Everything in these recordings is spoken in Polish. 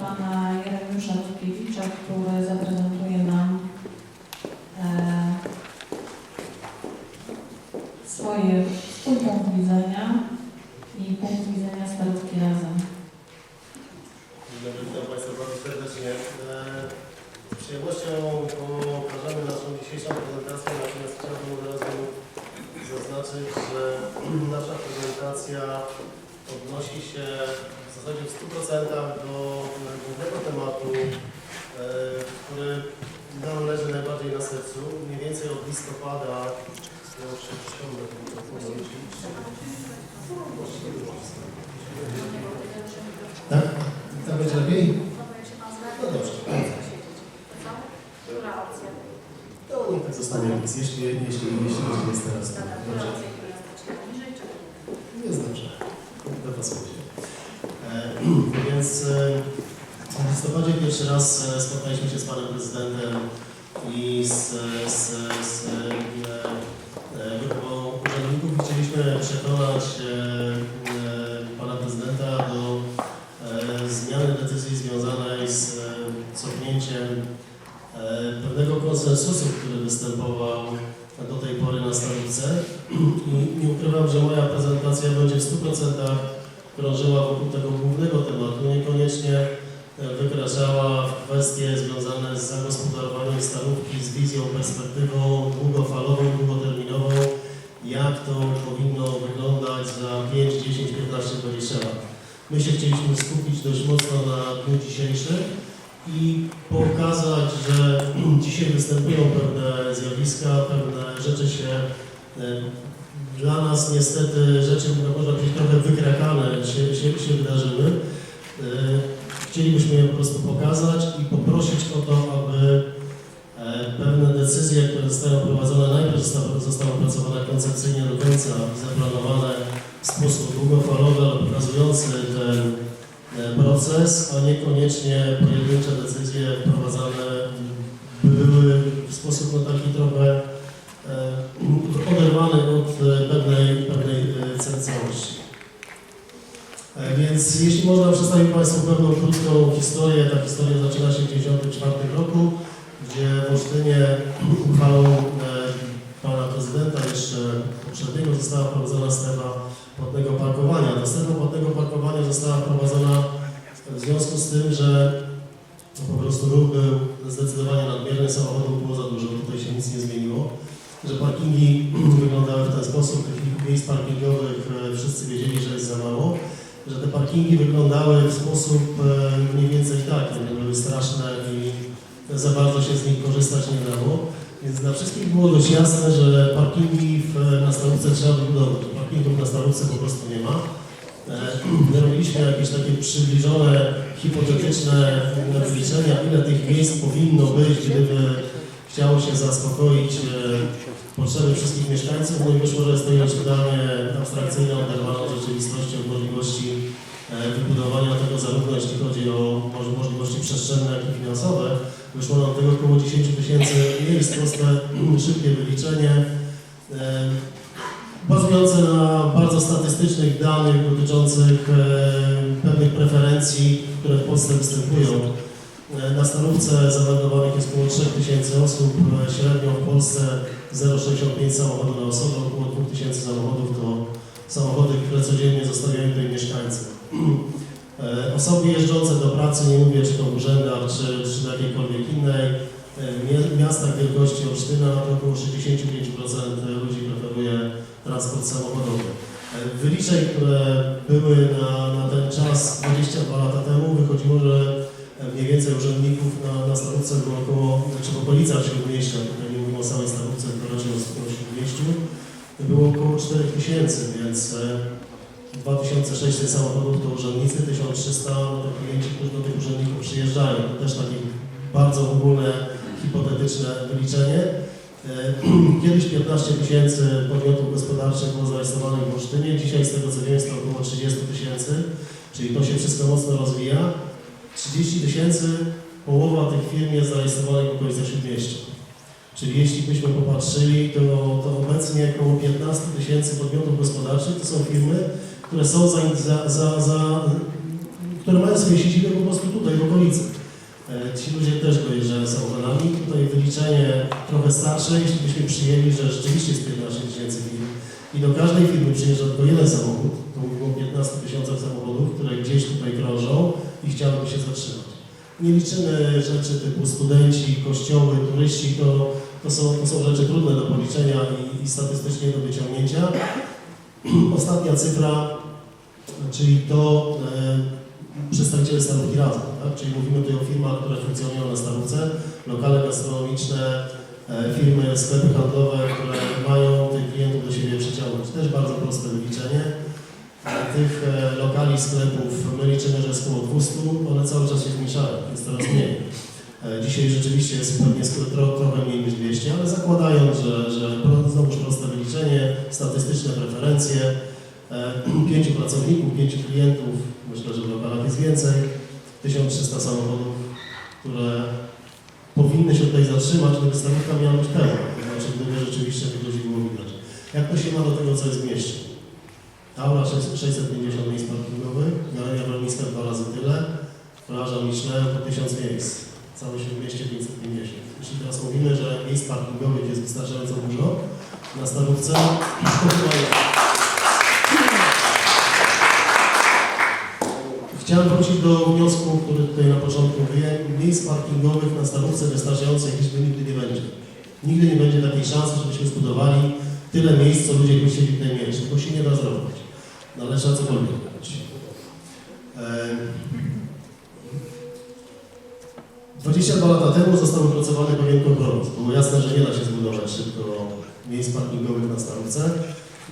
pana Jeremiusza Rutkiewicza, który zaprezentuje nam e, swoje, swój punkt widzenia i punkt widzenia Starówki Razem. Dzień dobry, witam Państwa bardzo serdecznie. E, Z przyjemnością pokażemy naszą dzisiejszą prezentację, natomiast chciałbym od razu zaznaczyć, że nasza prezentacja odnosi się w zasadzie w 100% do głównego tematu, e, który nam leży najbardziej na sercu. Mniej więcej od listopada, ja już się ściągnę ten mikrofon, Tak? Tak będzie lepiej? No dobrze. Która opcja? To niech tak zostanie, więc jeśli, jeśli, jeśli będzie jest teraz, to dobrze. jest dobrze. Dopasuje się. E, więc e, w listopadzie pierwszy raz e, spotkaliśmy się z panem prezydentem i z, z, z cofnięciem e, pewnego konsensusu, który występował do tej pory na. I nie ukrywam, że moja prezentacja będzie w 100% krążyła wokół tego głównego tematu, niekoniecznie e, wykraczała w kwestie związane z zagospodarowaniem Starówki, z wizją, perspektywą długofalową, długoterminową, jak to powinno wyglądać za 5, 10, 15, 20 lat. My się chcieliśmy skupić dość mocno na dniu dzisiejszym i pokazać, że dzisiaj występują pewne zjawiska, pewne rzeczy się e, dla nas niestety rzeczy, które można powiedzieć trochę wykrakane się, się, się wydarzyły. E, Chcielibyśmy je po prostu pokazać i poprosić o to, aby e, pewne decyzje, które zostają prowadzone, najpierw zostały, zostały opracowane koncepcyjnie do końca zaplanowane w sposób długofalowy, ale pokazujący ten proces, a niekoniecznie pojedyncze decyzje wprowadzane by były w sposób no, taki trochę e, oderwany od e, pewnej, pewnej e. E, Więc jeśli można przedstawić Państwu pewną krótką historię, ta historia zaczyna się w 1994 roku, gdzie w Olsztynie uchwałą e, Pana Prezydenta jeszcze poprzedniego została wprowadzona strefa płatnego parkowania. Strefa płatnego parkowania została wprowadzona w związku z tym, że no, po prostu ruch był zdecydowanie nadmierny, samochodów było za dużo, tutaj się nic nie zmieniło, że parkingi wyglądały w ten sposób, tych miejsc parkingowych e, wszyscy wiedzieli, że jest za mało, że te parkingi wyglądały w sposób e, mniej więcej taki, one były straszne i za bardzo się z nich korzystać nie dało. Więc dla wszystkich było dość jasne, że parkingi w, na Starówce trzeba wybudować. Parkingów na Starówce po prostu nie ma. E, Robiliśmy jakieś takie przybliżone, hipotetyczne wyliczenia, ile tych miejsc powinno być, gdyby chciało się zaspokoić e, potrzeby wszystkich mieszkańców. No i wyszło, że jest to ilość totalnie abstrakcyjna, oderwana od rzeczywistości, od możliwości e, wybudowania tego zarówno jeśli chodzi o moż- możliwości przestrzenne, jak i finansowe. Wyszło nam tego około 10 tysięcy miejsc, proste, szybkie wyliczenie. e, bazujące na bardzo statystycznych danych dotyczących e, pewnych preferencji, które w Polsce występują. E, Na Starówce zameldowanych jest około 3000 osób, średnio w Polsce 0,65 samochodów na osobę, około 2000 samochodów to samochody, które codziennie zostawiają tutaj mieszkańcy. E, Osoby jeżdżące do pracy, nie mówię czy to w urzędach, czy, czy do jakiejkolwiek innej, e, miastach wielkości Olsztyna to około 65% ludzi preferuje transport samochodowy. E, Wyliczeń, które były na, na ten czas 22 lata temu, wychodziło, że mniej więcej urzędników na, na było około, czy w okolicach Śródmieścia, tutaj nie mówimy o samej Starówce, tylko raczej o Śródmieściu, było około 4 tysięcy, więc 2600 samochodów to urzędnicy, 1300 no to klienci, którzy do tych urzędników przyjeżdżają. To też takie bardzo ogólne, hipotetyczne wyliczenie. E, Kiedyś 15 tysięcy podmiotów gospodarczych było zarejestrowanych w Olsztynie, dzisiaj z tego co wiem jest to około 30 tysięcy, czyli to się wszystko mocno rozwija. 30 tysięcy, połowa tych firm jest zarejestrowanych w okolicach Śródmieścia. Czyli jeśli byśmy popatrzyli, to, to obecnie około 15 tysięcy podmiotów gospodarczych to są firmy, które są za, za, za, które mają swoje siedziby po prostu tutaj w okolicy. E, Ci ludzie też dojeżdżają samochodami. Tutaj wyliczenie trochę starsze, jeśli byśmy przyjęli, że rzeczywiście jest 15 tysięcy firm i do każdej firmy przyjeżdża tylko jeden samochód, to mówimy o 15 tysiącach samochodów, które gdzieś tutaj krążą i chciałyby się zatrzymać. Nie liczymy rzeczy typu studenci, kościoły, turyści, to, to, są, to są rzeczy trudne do policzenia i, i statystycznie do wyciągnięcia. Ostatnia cyfra, czyli to e, przedstawiciele Starówki Razem, tak? czyli mówimy tutaj o firmach, które funkcjonują na Starówce, lokale gastronomiczne, e, firmy, sklepy handlowe, które mają tych klientów do siebie przyciągnąć. Też bardzo proste wyliczenie. E, Tych e, lokali, sklepów my liczymy, że jest około 200, one cały czas się zmniejszają, jest coraz mniej. E, Dzisiaj rzeczywiście jest pewnie tro, trochę mniej niż 200, ale zakładając, że, że znowuż proste wyliczenie, statystyczne preferencje, pięciu pracowników, pięciu klientów, myślę, że w lokalach jest więcej, 1300 samochodów, które powinny się tutaj zatrzymać, gdyby stawka miała być pełna, to znaczy gdyby rzeczywiście tych ludzi było widać. Jak to się ma do tego, co jest w mieście? Aula 650 miejsc parkingowych, Galeria Rolnicka dwa razy tyle, plaża Michelin to 1000 miejsc, całe śródmieście 550. Jeśli teraz mówimy, że miejsc parkingowych jest wystarczająco dużo, na Starówce to chyba jest. Chciałem wrócić do wniosku, który tutaj na początku mówiłem. Miejsc parkingowych na Starówce wystarczającej liczby nigdy nie będzie. Nigdy nie będzie takiej szansy, żebyśmy zbudowali tyle miejsc, co ludzie by chcieli tutaj mieć. Tego się nie da zrobić. No ale trzeba cokolwiek robić. Em, 22 lata temu został wypracowany pewien kompromis. Było jasne, że nie da się zbudować szybko miejsc parkingowych na Starówce,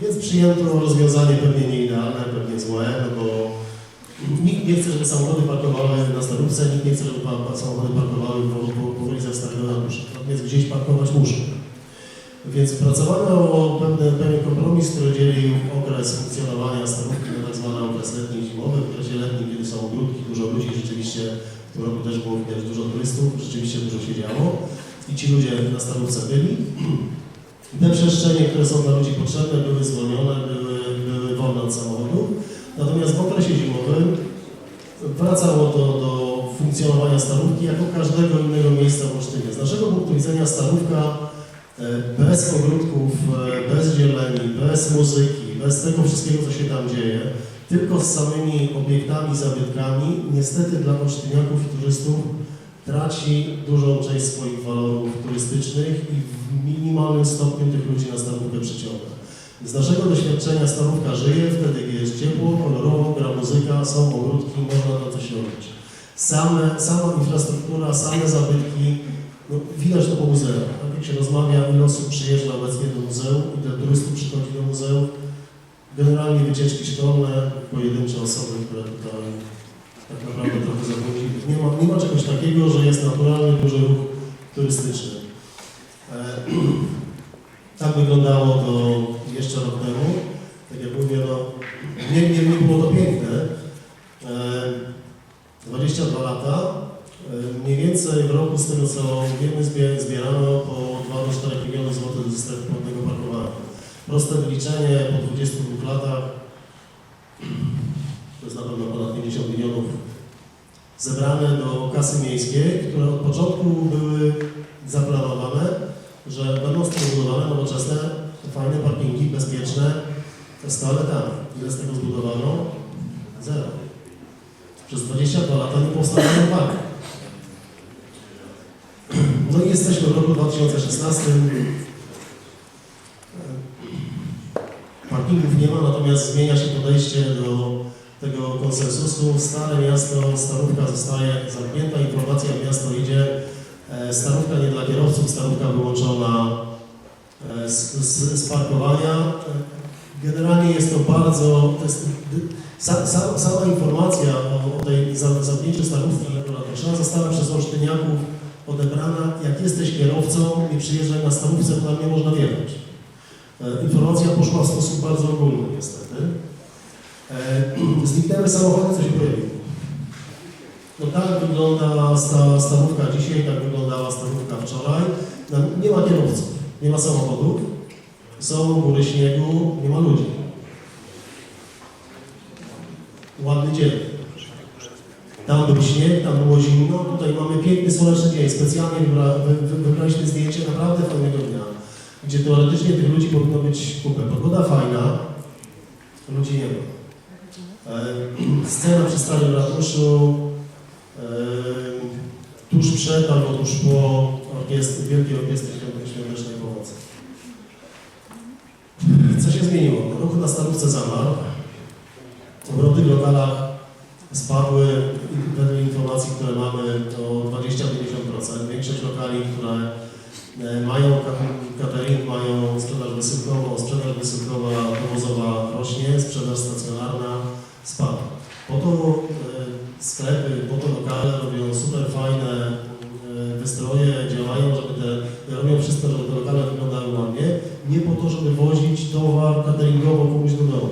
więc przyjęto rozwiązanie pewnie nieidealne, pewnie złe, no bo nikt nie chce, żeby samochody parkowały na Starówce, nikt nie chce, żeby samochody parkowały po, po, po ulicach Starego Ratusza. Natomiast gdzieś parkować muszą. Więc pracowano o pewne, pewien kompromis, który dzielił okres funkcjonowania starówki na tak zwany okres letni i zimowy. W okresie letnim, kiedy są ogródki, dużo ludzi, rzeczywiście w tym roku też było widać dużo turystów, rzeczywiście dużo się działo i ci ludzie na starówce byli. Te przestrzenie, które są dla ludzi potrzebne, były zwolnione, były, były wolne od samochodów. Natomiast w okresie zimowym wracało to do funkcjonowania starówki jako każdego innego miejsca w Olsztynie. Z naszego punktu widzenia starówka e, bez ogródków, e, bez zieleni, bez muzyki, bez tego wszystkiego, co się tam dzieje, tylko z samymi obiektami, zabytkami, niestety dla olsztyniaków i turystów traci dużą część swoich walorów turystycznych i w minimalnym stopniu tych ludzi na starówkę przyciąga. Z naszego doświadczenia starówka żyje wtedy, jest ciepło, kolorowo, gra muzyka, są ogródki, można na coś robić. Same, sama infrastruktura, same zabytki, no, widać to po muzeach. Tak jak się rozmawia, ile osób przyjeżdża obecnie do muzeum, ile turystów przychodzi do muzeum. Generalnie wycieczki szkolne, pojedyncze osoby, które tutaj tak naprawdę trochę zabłądzili. Nie ma, nie ma czegoś takiego, że jest naturalny duży ruch turystyczny. E, tak wyglądało to jeszcze rok temu. Tak jak mówię, no, nie, nie, nie było to piękne. E, 22 lata. E, Mniej więcej w roku, z tego co wiemy, zbie- zbierano po 2 do 4 miliony złotych ze strefy płatnego parkowania. Proste wyliczenie po 22 latach to jest na pewno ponad 50 milionów zebrane do kasy miejskiej, które od początku były zaplanowane, że będą zbudowane nowoczesne, fajne parkingi, bezpieczne, z toaletami. Ile z tego zbudowano? Zero. Przez 22 lata nie powstał żaden park. No i jesteśmy w roku 2016. Parkingów nie ma, natomiast zmienia się podejście do tego konsensusu. Stare miasto, starówka zostaje zamknięta, informacja w miasto idzie. E, Starówka nie dla kierowców, starówka wyłączona z, z, z parkowania. E, Generalnie jest to bardzo, to jest, sa, sa, sama informacja o, o tej za- zamknięciu starówki regulatoryczna została przez olsztyniaków odebrana, jak jesteś kierowcą i przyjeżdżaj na starówce, to tam nie można wjechać. E, Informacja poszła w sposób bardzo ogólny niestety. E, Zniknęły samochody, co się pojawiło. No tak wygląda sta, starówka dzisiaj, tak wyglądała starówka wczoraj. Nie ma kierowców, nie ma samochodów, są góry śniegu, nie ma ludzi. Ładny dzień. Tam był śnieg, tam było zimno, tutaj mamy piękny, słoneczny dzień. Specjalnie wybra, wy, wy, wybraliśmy zdjęcie naprawdę fajnego dnia, gdzie teoretycznie tych ludzi powinno być kupę. Pogoda fajna, ludzi nie ma. E, scena przy Starym Ratuszu, e, tuż przed albo tuż po orkiestry, Wielkiej Orkiestry Świątecznej Pomocy. Co się zmieniło? Ruch na Starówce zamarł. Obroty w lokalach spadły wedle informacji, które mamy, o 20-50%. Większość lokali, które e, mają catering, mają sprzedaż wysyłkową, sprzedaż wysyłkowa dowozowa rośnie, sprzedaż stacjonarna spada. Po to e, sklepy, po to lokale robią super fajne e, wystroje, działają, żeby te, robią wszystko, żeby te lokale wyglądały ładnie, nie po to, żeby wozić towar cateringowo komuś do domu.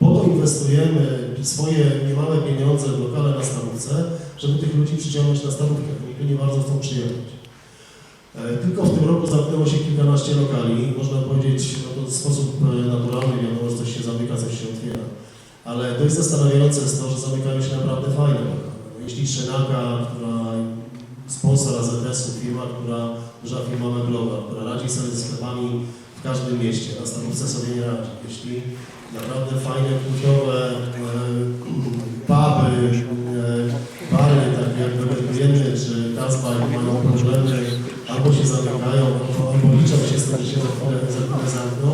Po to inwestujemy swoje niemałe pieniądze w lokale na Stanówce, żeby tych ludzi przyciągnąć na Stanówkę. Oni tu nie bardzo chcą przyjechać. E, Tylko w tym roku zamknęło się kilkanaście lokali. Można powiedzieć, no to w sposób e, naturalny, wiadomo, że coś się zamyka, coś się otwiera. Ale dość zastanawiające jest to, że zamykają się naprawdę fajne lokale. No, Jeśli Szenaka, która sponsor AZS-u, firma, która, duża firma meblowa, która radzi sobie ze sklepami w każdym mieście, na Stanówce sobie nie radzi. Jeśli naprawdę fajne, kultowe e, puby, e, bary, takie jak Webergrieny czy Kazbach mają problemy, albo się zamykają, albo, liczą się z tym, że się zamkną.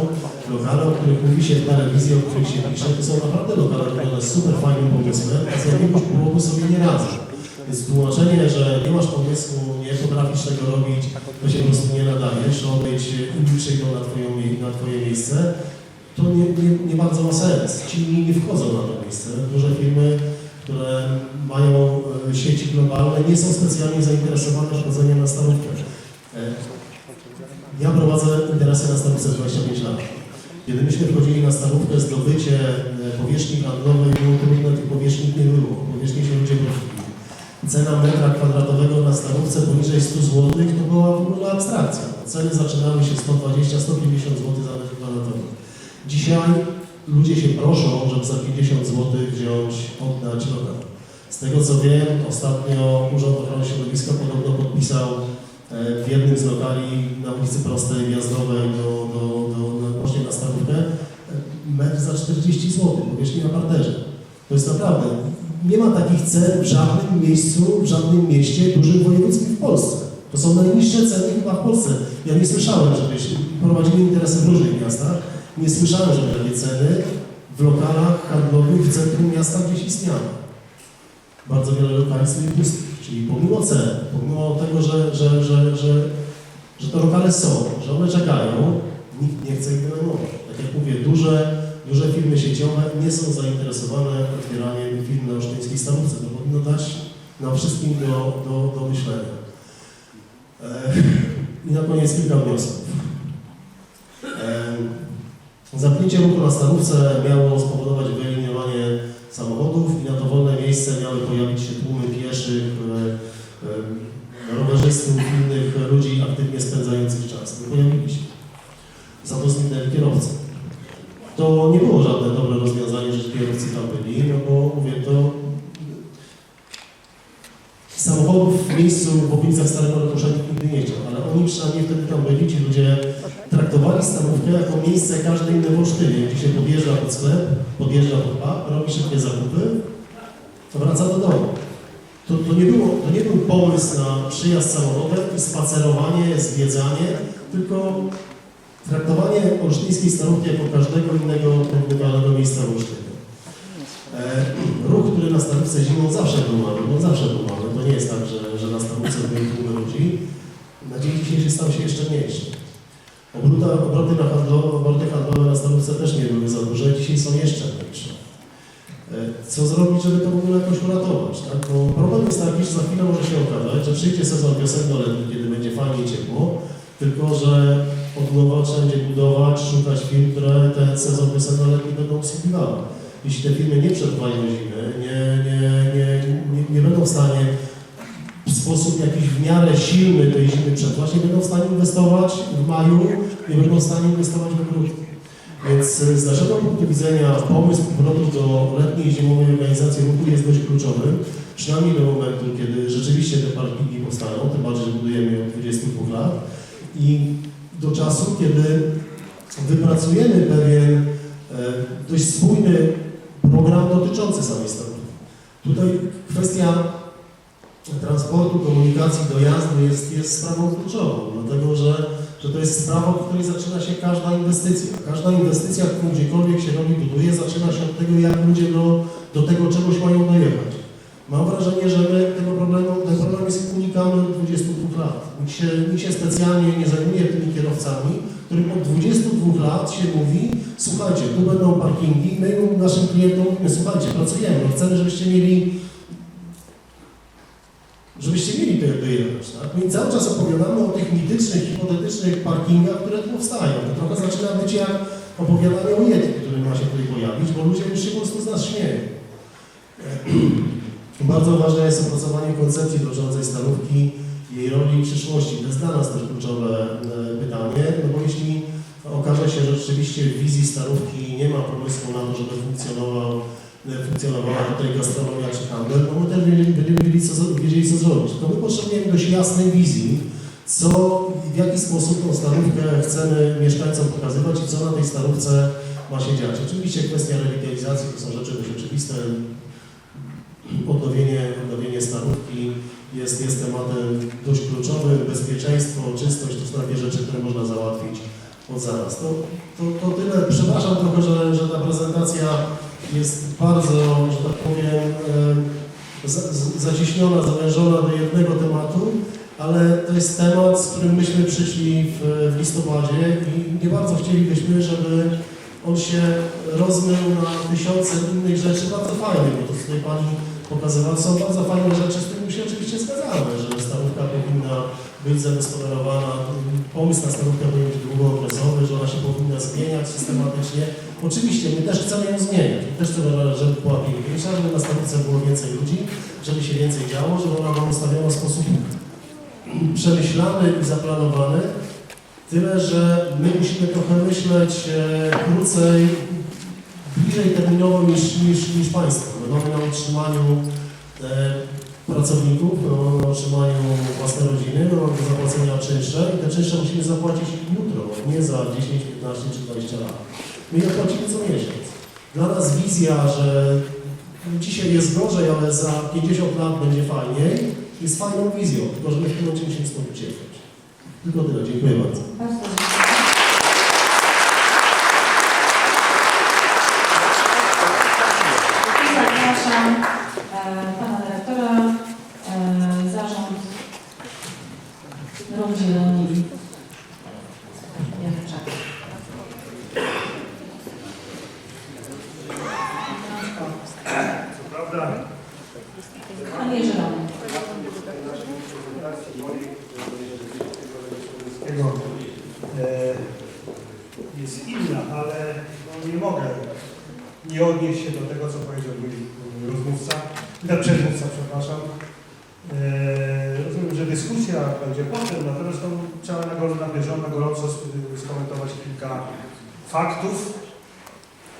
Lokale, o których mówi się w telewizji, o których się pisze, to są naprawdę lokale z super fajnym pomysłem, a z jakiegoś powodu sobie nie radzą. Więc tłumaczenie, że nie masz pomysłu, nie potrafisz tego robić, to się po prostu nie nadajesz, odejdź, inni przyjdą na, na Twoje miejsce, to nie, nie, nie bardzo ma sens. Ci inni nie wchodzą na to miejsce. Duże firmy, które mają e, sieci globalne, nie są specjalnie zainteresowane wchodzeniem na starówkę. E, Ja prowadzę interesy na starówce 25 lat. Kiedy myśmy wchodzili na starówkę, zdobycie powierzchni handlowej było trudne, tych powierzchni nie było. Powierzchni się ludzie prosili. Cena metra kwadratowego na starówce poniżej 100 zł to była w ogóle abstrakcja. Ceny zaczynały się 120-150 zł za metr kwadratowy. Dzisiaj ludzie się proszą, żeby za 50 zł wziąć, oddać lokal. Z tego co wiem, ostatnio Urząd Ochrony Środowiska podobno podpisał e, w jednym z lokali na ulicy Prostej Wjazdowej do, do, do, do, właśnie na Starówkę e, metr za 40 zł, powierzchni na parterze. To jest naprawdę, nie ma takich cen w żadnym miejscu, w żadnym mieście dużym wojewódzkim w Polsce. To są najniższe ceny chyba w Polsce. Ja nie słyszałem, żebyś prowadzili interesy w różnych miastach. Nie słyszałem, żeby takie ceny w lokalach handlowych w centrum miasta gdzieś istniały. Bardzo wiele lokali stoi pustych. Czyli pomimo cen, pomimo tego, że, że, że, że, że te lokale są, że one czekają, nikt nie chce ich wynajmować. Tak jak mówię, duże, duże firmy sieciowe nie są zainteresowane otwieraniem firm na olsztyńskiej starówce. To powinno dać nam wszystkim do, do, do myślenia. E, I na koniec kilka wniosków. E, Zamknięcie ruchu na starówce miało spowodować wyeliminowanie samochodów i na to wolne miejsce miały pojawić się tłumy pieszych, e, rowerzystów, innych ludzi aktywnie spędzających czas. Nie pojawili się. Za to zniknęli kierowcy. To nie było żadne dobre rozwiązanie, że kierowcy tam byli, no bo mówię, to samochodów w miejscu w okolicach Starego Ratusza nigdy nie chciał, ale oni przynajmniej wtedy tam byli, ci ludzie traktowali stanówkę jako miejsce każde inne w Olsztynie, gdzie się podjeżdża pod sklep, podjeżdża pod pub, robi szybkie zakupy, wraca do domu. To, to, nie było, to nie był pomysł na przyjazd samochodem i spacerowanie, zwiedzanie, tylko traktowanie olsztyńskiej starówki jako każdego innego porównywanego miejsca w. E, ruch, który na starówce zimą zawsze był mały, bo zawsze był mały. To nie jest tak, że, że na starówce były tłumy ludzi. Na dzień dzisiejszy stał się jeszcze mniejszy. Obróta, obroty, na handlowe, obroty handlowe na starówce też nie były za duże, dzisiaj są jeszcze mniejsze. E, Co zrobić, żeby to w ogóle jakoś uratować? Tak? Bo problem jest taki, że za chwilę może się okazać, że przyjdzie sezon wiosenno-letni, kiedy będzie fajnie i ciepło, tylko że od nowa trzeba będzie budować, szukać firm, które ten sezon wiosenno-letni będą obsługiwały. Jeśli te firmy nie przetrwają zimy, nie, nie, nie, nie, nie będą w stanie w sposób jakiś w miarę silny tej zimy przetrwać, nie będą w stanie inwestować w maju, nie będą w stanie inwestować w ogródki. Więc z naszego punktu widzenia pomysł powrotu do letniej zimowej organizacji ruchu jest dość kluczowy, przynajmniej do momentu, kiedy rzeczywiście te parkingi powstaną, tym bardziej, że budujemy je od 22 lat i do czasu, kiedy wypracujemy pewien e, dość spójny program dotyczący samej starówki. Tutaj kwestia transportu, komunikacji, dojazdu jest, jest sprawą kluczową, dlatego że, że to jest sprawa, od której zaczyna się każda inwestycja. Każda inwestycja, którą gdziekolwiek się robi, buduje, zaczyna się od tego, jak ludzie do, do tego czegoś mają dojechać. Mam wrażenie, że my tego problemu, ten problem jest unikalny od 22 lat. Nikt się, nikt się specjalnie nie zajmuje tymi kierowcami, którym od 22 lat się mówi, słuchajcie, tu będą parkingi, my naszym klientom mówimy, słuchajcie, pracujemy, no chcemy, żebyście mieli żebyście mieli dojechać, tak? My cały czas opowiadamy o tych mitycznych, hipotetycznych parkingach, które tu powstają. To trochę zaczyna być jak opowiadanie o Yeti, który ma się tutaj pojawić, bo ludzie już się po prostu z nas śmieją. Bardzo ważne jest opracowanie koncepcji dotyczącej starówki, jej roli i przyszłości. To jest dla nas też kluczowe e, pytanie, no bo jeśli okaże się, że rzeczywiście w wizji starówki nie ma pomysłu na to, żeby funkcjonował, e, funkcjonowała tutaj gastronomia czy handel, no my też będziemy wiedzieli, co, wiedzieli, co zrobić. Tylko my potrzebujemy dość jasnej wizji, co i w jaki sposób tą starówkę chcemy mieszkańcom pokazywać i co na tej starówce ma się dziać. Oczywiście kwestia rewitalizacji to są rzeczy dość oczywiste. Odnowienie, odnowienie starówki jest, jest tematem dość kluczowym. Bezpieczeństwo, czystość to są takie rzeczy, które można załatwić od zaraz. To, to, to tyle. Przepraszam trochę, że, że ta prezentacja jest bardzo, że tak powiem, e, za- z- zacieśniona, zawężona do jednego tematu, ale to jest temat, z którym myśmy przyszli w, w listopadzie i nie bardzo chcielibyśmy, żeby on się rozmył na tysiące innych rzeczy bardzo fajnych, bo to tutaj Pani pokazywała, są bardzo fajne rzeczy, z którymi się oczywiście zgadzamy, że starówka powinna być zagospodarowana, pomysł na starówkę powinien być długookresowy, że ona się powinna zmieniać systematycznie. Oczywiście my też chcemy ją zmieniać, my też chcemy, żeby była piękniejsza, żeby na starówce było więcej ludzi, żeby się więcej działo, żeby ona była ustawiona w sposób przemyślany i zaplanowany, Tyle, że my musimy trochę myśleć e, krócej, bliżej terminowo niż, niż, niż Państwo. Mamy na utrzymaniu e, pracowników, mamy na utrzymaniu własne rodziny, mamy do zapłacenia czynsze i te czynsze musimy zapłacić jutro, nie za 10, 15 czy 20 lat. My je płacimy co miesiąc. Dla nas wizja, że dzisiaj jest gorzej, ale za 50 lat będzie fajniej, jest fajną wizją, tylko że my w tym momencie musimy stąd uciekać. Tylko tyle, dziękuję bardzo. Bardzo dziękuję. I zapraszam e, pana dyrektora, e, zarząd Dróg Zieloni Janczak. Co prawda, Panie Zielony. tego e, jest inna, ale no, nie mogę nie odnieść się do tego, co powiedział mój mój rozmówca, e, przedmówca, przepraszam. E, rozumiem, że dyskusja będzie potem, natomiast to trzeba na, gor- na bieżąco, na gorąco sk- skomentować kilka faktów,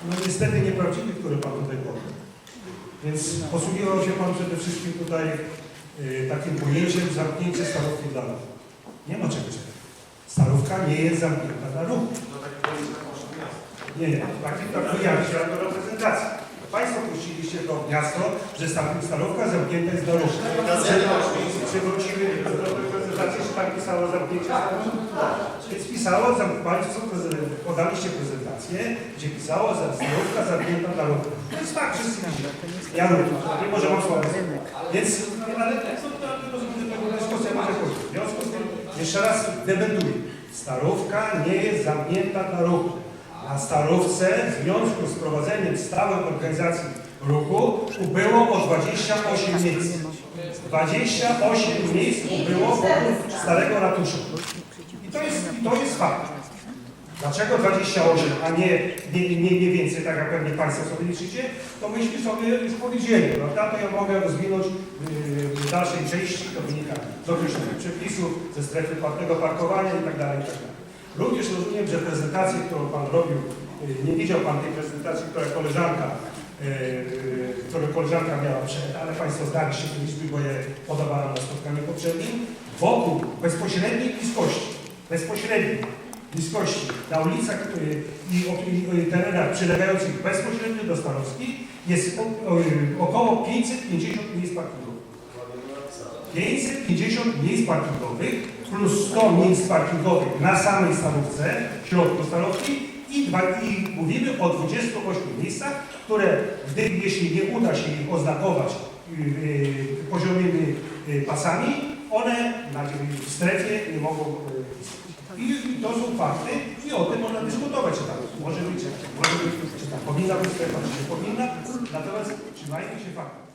no niestety nieprawdziwych, które Pan tutaj podał. Więc posługiwał się Pan przede wszystkim tutaj y, takim pojęciem zamknięcie starówki dla ruchu. Nie ma czegoś takiego. Starówka nie jest zamknięta dla ruchu. Nie, nie, tak, tak wyjaśnia do reprezentacji. Państwo puściliście to w miasto, że sta- starówka zamknięta jest dla ruchu. Przywrócimy do reprezentacji, czy tam pisało zamknięcie? Więc pisało, Państwo podaliście prezentację, gdzie pisało, że starówka zamknięta dla ruchu. To jest fakt, wszyscy. Ja również, nie może mam słowa. Więc, ale dyskusja może pójść. W związku z tym, jeszcze raz dementuję. Starówka nie jest zamknięta dla ruchu. Na starówce w związku z prowadzeniem stałej organizacji ruchu ubyło o 28 miejsc. 28 miejsc ubyło wokół starego ratusza. I to jest, to jest fakt. Dlaczego 28, a nie, nie, nie, nie więcej, tak jak pewnie Państwo sobie liczycie, to myśmy sobie już powiedzieli, prawda? To ja mogę rozwinąć yy, w dalszej części, to wynika z określonych przepisów, ze strefy płatnego parkowania itd. itd. Również rozumiem, że prezentację, którą Pan robił y, nie widział Pan tej prezentacji, która koleżanka, y, y, którą koleżanka miała przed, ale Państwo zdaliście te liczby, bo je podawano na spotkaniu poprzednim. Wokół bezpośredniej bliskości, bezpośredniej bliskości na ulicach i terenach przylegających bezpośrednio do Starowskich jest około 550 miejsc parkingowych. 550 miejsc parkingowych plus 100 miejsc parkingowych na samej Starówce, w środku Starówki i, dwa, i mówimy o 28 miejscach, które gdy, jeśli nie uda się ich oznakować y, y, poziomymi y, pasami, one na, w strefie nie mogą y. I, I to są fakty i o tym można dyskutować, czy tak może być, może być, czy tak powinna być strefa, czy nie powinna, natomiast trzymajmy się faktów.